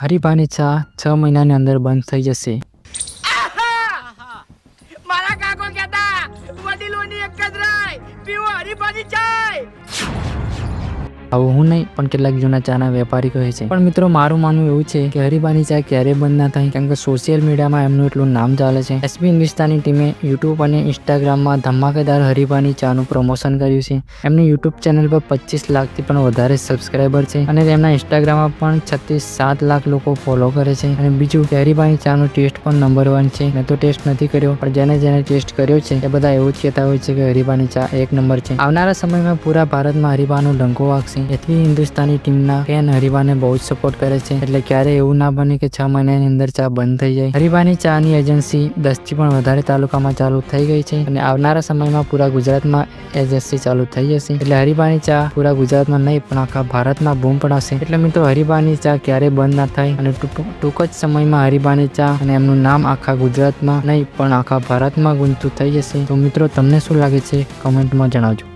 હરીફાની ચા છ મહિનાની અંદર બંધ થઈ જશે. મારા કાકો કહેતા, વડીલોની એક જ રાય પીવો હરીફાની ચાય આવું હું નહીં, પણ કેટલાક જૂના ચાના વેપારી કહે છે. પણ મિત્રો, મારું માનવું એવું છે કે હરીફાની ચા ક્યારેય બંધ ના થાય કેમ કે સોશિયલ મીડિયામાં એમનું એટલું નામ ચાલે છે. એસપી હિન્દુસ્તાની ટીમે યુટ્યુબ અને ઇન્સ્ટાગ્રામમાં ધમાકેદાર હરીફાની ચાનું પ્રમોશન કર્યું છે. એમની યુટ્યુબ ચેનલ પર પચીસ લાખથી પણ વધારે સબસ્ક્રાઈબર છે અને તેમના ઇન્સ્ટાગ્રામમાં પણ છત્રીસ સાત લાખ લોકો ફોલો કરે છે. અને બીજું કે હરીફાની ચાનો ટેસ્ટ પણ નંબર વન છે. મેં તો ટેસ્ટ નથી કર્યો, પણ જેને જેને ટેસ્ટ કર્યો છે, એ બધા એવું જ કહેતા હોય છે કે હરીફાની ચા એક નંબર છે. આવનારા સમયમાં પૂરા ભારતમાં હરીફાનો ડંકો વાગશે. એટલી હિન્દુસ્તાની ટીમના ફેન હરીફાને બહુ જ સપોર્ટ કરે છે. એટલે ક્યારે એવું ના બને કે છ મહિનાની અંદર ચા બંધ થઈ જાય. હરીફાની ચાની એજન્સી દસથી પણ વધારે તાલુકામાં ચાલુ થઈ ગઈ છે અને આવનારા સમયમાં પૂરા ગુજરાતમાં એજન્સી ચાલુ થઈ જશે. એટલે હરિભાની ચા પૂરા ગુજરાતમાં નહીં, પણ આખા ભારતમાં બૂમ પડાશે. એટલે મિત્રો હરીફાની ચા ક્યારે બંધ ના થાય અને ટૂંક જ સમયમાં હરીફાની ચા અને એમનું નામ આખા ગુજરાતમાં નહીં, પણ આખા ભારતમાં ગુંજતું થઈ જશે. તો મિત્રો, તમને શું લાગે છે? કમેન્ટમાં જણાવજો.